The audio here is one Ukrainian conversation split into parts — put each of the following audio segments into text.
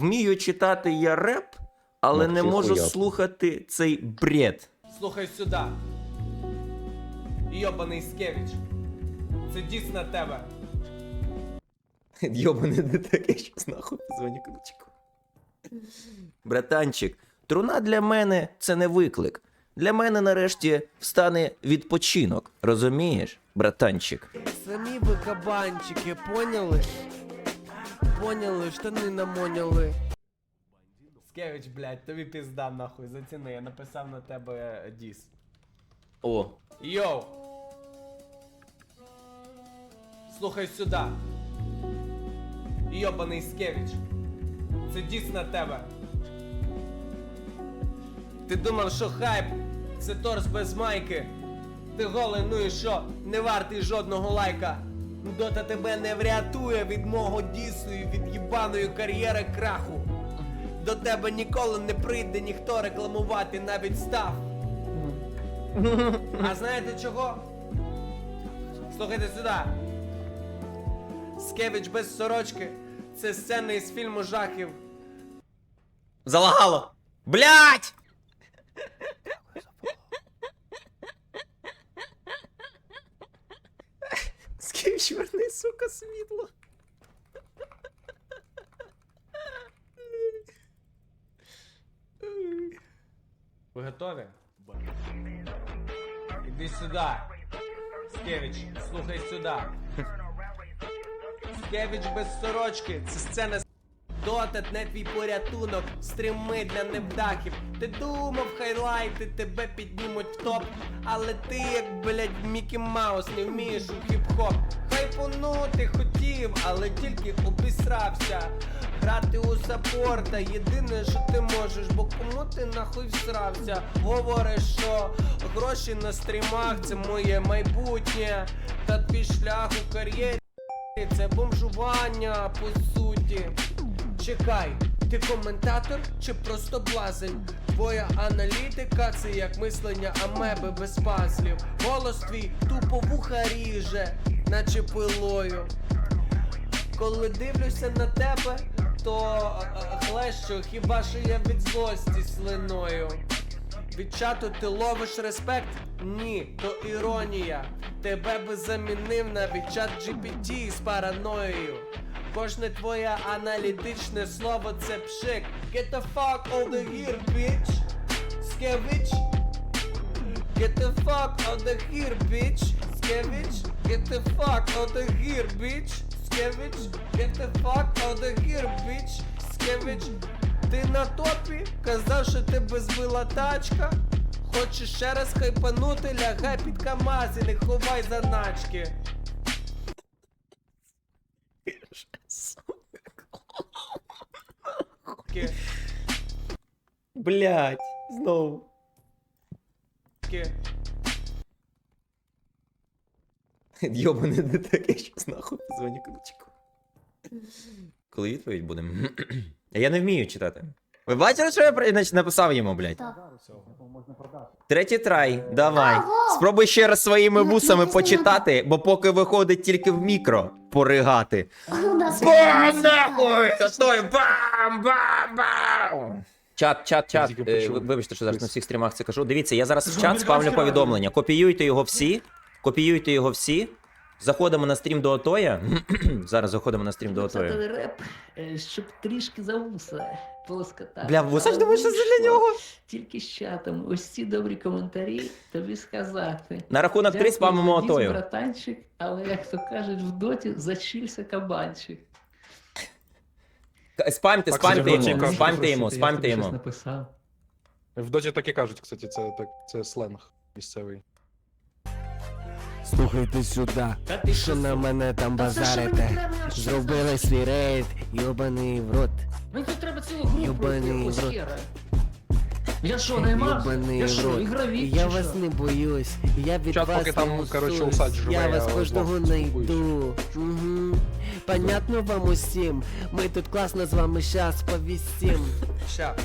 Вмію читати я реп, але Ну, не можу хуясно. слухати цей бред. Слухай сюди. Йобаний Скевич. Це дійс на тебе. Йобаний не таке, що нахуй позвоні кручку. Братанчик, труна для мене це не виклик. Для мене нарешті встане відпочинок. Розумієш, братанчик? Самі ви кабанчики, поняли? Поняли, штани намоняли. Скевич, блядь, тобі пізда нахуй, заціни, я написав на тебе діс. О, Йоу! Слухай сюди. Йобаний Скевич. Це діс на тебе. Ти думав, що хайп це торс без майки. Ти голий, ну і що, не вартий жодного лайка. Дота тебе не врятує від мого дісу і від їбаної кар'єри краху. До тебе ніколи не прийде ніхто рекламувати навіть став. А знаєте чого? Слухайте сюди. Скевич без сорочки. Це сцена із фільму жахів. залагало! Блять! Скільки сука, світло. Ви готові? Іди сюди. Скевич, слухай сюди. Скевич без сорочки. Це сцена Дотат не твій порятунок, стріми для невдахів. Ти думав, хайлайти тебе піднімуть в топ. Але ти, як блядь, Мікі Маус, не вмієш у хіп-хоп. Хайпонути хотів, але тільки обісрався. Грати у саппорта, єдине, що ти можеш, бо кому ти нахуй всрався? Говориш, що гроші на стрімах це моє майбутнє. Та твій шлях у кар'єрі це бомжування по суті. Чекай, ти коментатор чи просто блазень? Твоя аналітика це як мислення амеби без пазлів. Голос твій тупо вуха ріже, наче пилою. Коли дивлюся на тебе, то е, е, хлещу, хіба що я від злості слиною. Від чату ти ловиш респект? Ні, то іронія. Тебе би замінив навіть чат GPT з параноєю. Кожне твоє аналітичне слово це пшик. Get the fuck over here, bitch. Скевич. Get the fuck of here, bitch. Skevich, get the fuck of here, bitch. Skevich, get the fuck of here, bitch. Skevich, ти на топі? Казав, що тебе збила тачка. Хочеш ще раз хайпанути, лягай під КамАЗ і не ховай заначки. Блять, знову. ки. Йобаний не таке, що нахуй позвоні кручку. Коли відповідь буде? Я не вмію читати. Ви бачили, що я написав йому, блядь? Третій трай, давай. Спробуй ще раз своїми вусами почитати, бо поки виходить тільки в мікро поригати. Бам, нахуй! Стой! Бам! Бам! Бам! Чат, чат, чат. Е, ви- Вибачте, що зараз на всіх стрімах це кажу. Дивіться, я зараз в чат спавлю повідомлення. Копіюйте його всі. Копіюйте його всі. Заходимо на стрім до Отоя. Зараз заходимо на стрім до Отоя. Реп, е, щоб трішки за вуса полоскатати. Бля, вуса ж Але думаєш, що це для вийшло нього? Тільки з чатом. Ось ці добрі коментарі тобі сказати. На рахунок три Дякую спамимо за Отою. братанчик, але як то кажуть в доті, зачився кабанчик. К- Спамте, Так, спамте йому, кажуть, спамте йому, спамте йому. В доті так і кажуть, кстати, це, так, це сленг місцевий. Слухайте сюди, що на мене там базарите. Зробили свій рейд, йобаний в рот, Мені тут треба цілу групу Йобаний в рот. хера. Я що, наймав? йобаний Я що, ігровік Я вас що? не боюсь, я від Чат вас поки не коротше, усунусь. усач живе, Я я вас кожного вами спілкуюсь. найду. Угу. Понятно вам усім, ми тут класно з вами щас повісім. Ща.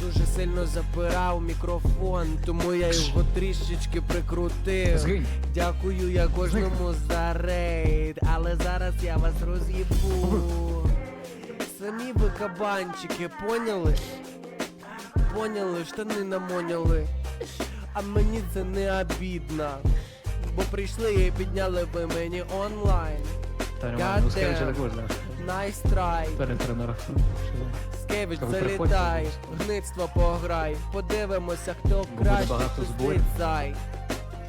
Дуже сильно запирав мікрофон, тому я його трішечки прикрутив. Згинь. Дякую я кожному за рейд, але зараз я вас роз'їбу. Самі ви кабанчики, поняли? Поняли, штани намоняли. А мені це не обідно. Бо прийшли і підняли ви мені онлайн. Та ну скажи, Goddamn. можна. Найс трай. Перед тренером. Скевич, Та залітай, приходьте. гництво пограй. Подивимося, хто буде краще багато пустить зай.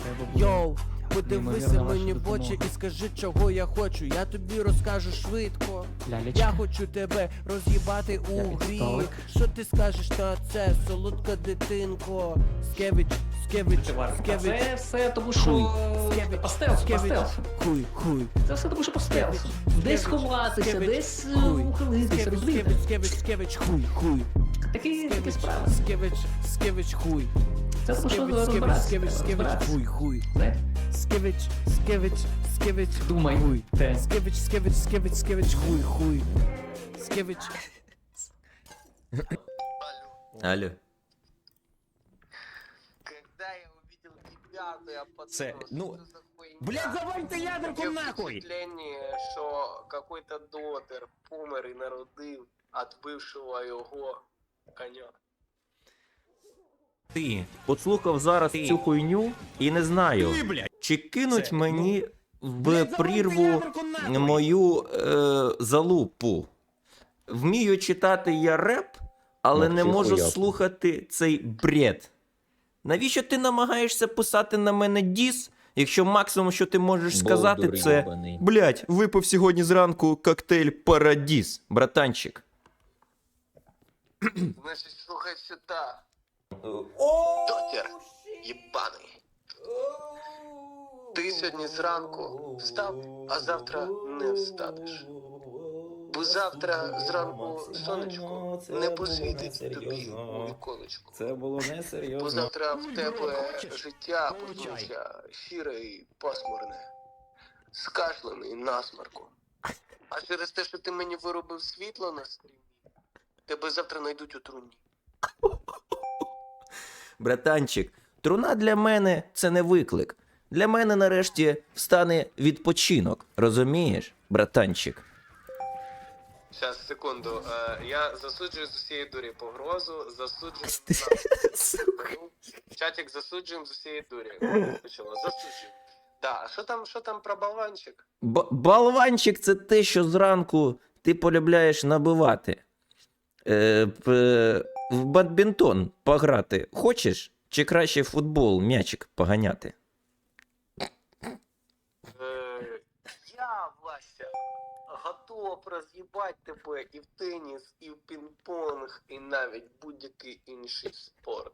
Треба буде. Йоу, подивися мені ваша в очі допомога. і скажи, чого я хочу. Я тобі розкажу швидко. Лялечка. Я хочу тебе роз'їбати у Я грі. Що ти скажеш на це, солодка дитинко? Скевич, скевич, скевич. Це все тому, що стелсу, по Хуй, хуй. Це все тому, що по. Десь ховатися, десь е, ухилитися, Скевич, розумієте? скевич, скевич, хуй, хуй. Такі, такі справи. скевич, скевич, хуй. Це тому, що розбиратися. скевич, скевич, хуй, хуй. Знаєте? Скевич, скевич, скевич, Думай. хуй. Скевич, скевич, скевич, скевич, хуй, хуй. Скевич. Алло. Когда я увидел тебя, то я подумал, Це, ну? Блядь, завальте ядерку нахуй! впечатлення, що какой-то дотер помер і народив от бившого його коня. Ти послухав зараз цю хуйню і не знаю, чи кинуть мені в прірву мою е, залупу. Вмію читати я реп, але Ну, не можу слухати цей бред. Навіщо ти намагаєшся писати на мене діс, якщо максимум, що ти можеш сказати, Болдур це йобаний. блять, випив сьогодні зранку коктейль Парадіс, братанчик. Значить, слухай сюди. Дотер, єбаний. Ти сьогодні зранку встав, а завтра не встанеш. Бо завтра зранку сонечко не посвітить тобі у віконечку. Це було Бо несерйозно. завтра в тебе життя почнеться сіре і пасмурне, скашлене і насмарку. А через те, що ти мені виробив світло на стрімі, тебе завтра знайдуть у труні. Братанчик, труна для мене це не виклик. Для мене нарешті встане відпочинок. Розумієш, братанчик? Зараз, секунду. Е, я засуджую з усієї дурі погрозу, засуджую. Чатик засуджуємо з усієї дурі. Почало, засуджуємо. Да, що там, що там про болванчик? Б- болванчик це те, що зранку ти полюбляєш набивати. Е, п- в бадмінтон пограти хочеш? Чи краще в футбол м'ячик поганяти? Готов роз'їбати тебе і в теніс, і в пінг-понг, і навіть будь-який інший спорт.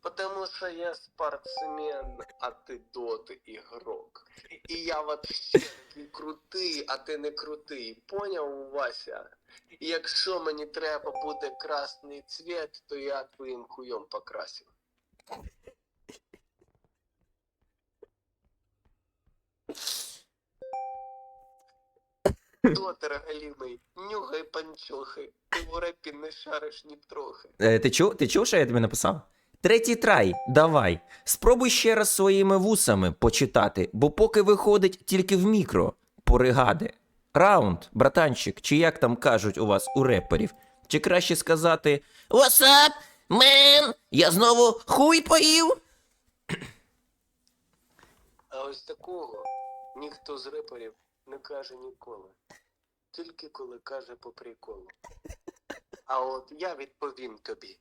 Потому що я спортсмен, а ти доти ігрок. І я вообще крутий, а ти не крутий. Поняв, Вася? І якщо мені треба буде красний цвет, то я твоїм хуйом покрасив. Дотер галімий, нюхай панчохи, ти в репі не шариш ні трохи. Е, ти чув, ти чув, що я тобі написав? Третій трай, давай. Спробуй ще раз своїми вусами почитати, бо поки виходить тільки в мікро. Поригади. Раунд, братанчик, чи як там кажуть у вас у реперів? Чи краще сказати What's up, man? Я знову хуй поїв? А ось такого ніхто з реперів не каже ніколи. Тільки коли каже по приколу. А от я відповім тобі.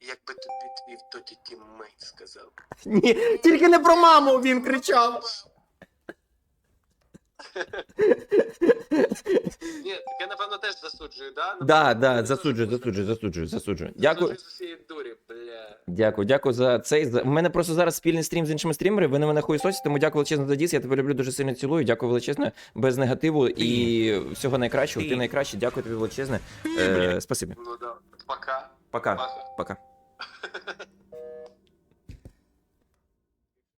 Якби тобі твій то тоді тіммейт сказав. Ні, тільки не про маму він кричав. Ні, так я напевно теж засуджую, да? Да, да, засуджую, засуджую, засуджую, засуджую. Дякую. Засуджую з усієї дурі, бля. Дякую, дякую за цей. У мене просто зараз спільний стрім з іншими стрімерами. Ви на мене хуєсосите, тому дякую величезно за діс. Я тебе люблю дуже сильно цілую. Дякую величезно, без негативу і всього найкращого. Ти найкращий. Дякую тобі величезне. Е, спасибі. Ну да. Пока. Пока. Пока. Пока.